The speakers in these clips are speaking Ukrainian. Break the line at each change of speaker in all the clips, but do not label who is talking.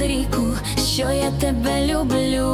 Андрійку, що я тебе люблю.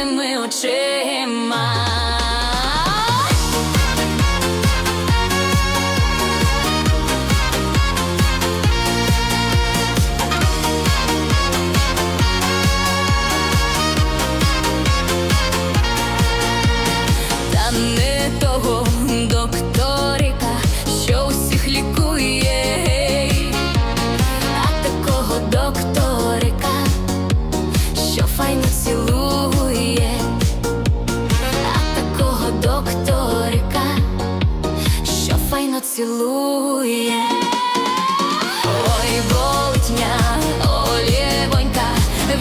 З чорними очима. Файно цілує. Ой, болить м'я, олєвонька,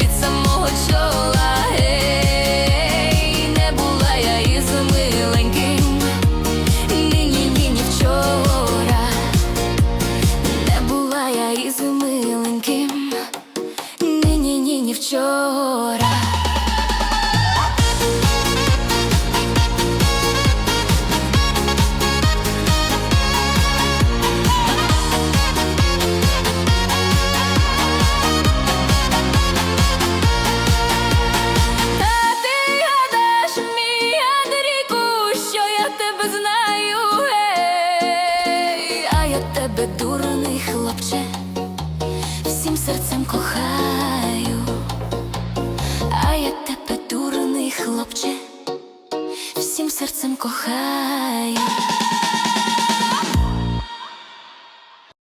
від самого чола, не була я із миленьким, нині, ні, ні вчора, не була я із миленьким, нині, ні, ні вчора. Тебе дурний хлопче, всім серцем кохаю, а я тебе дурний хлопче, всім серцем кохаю.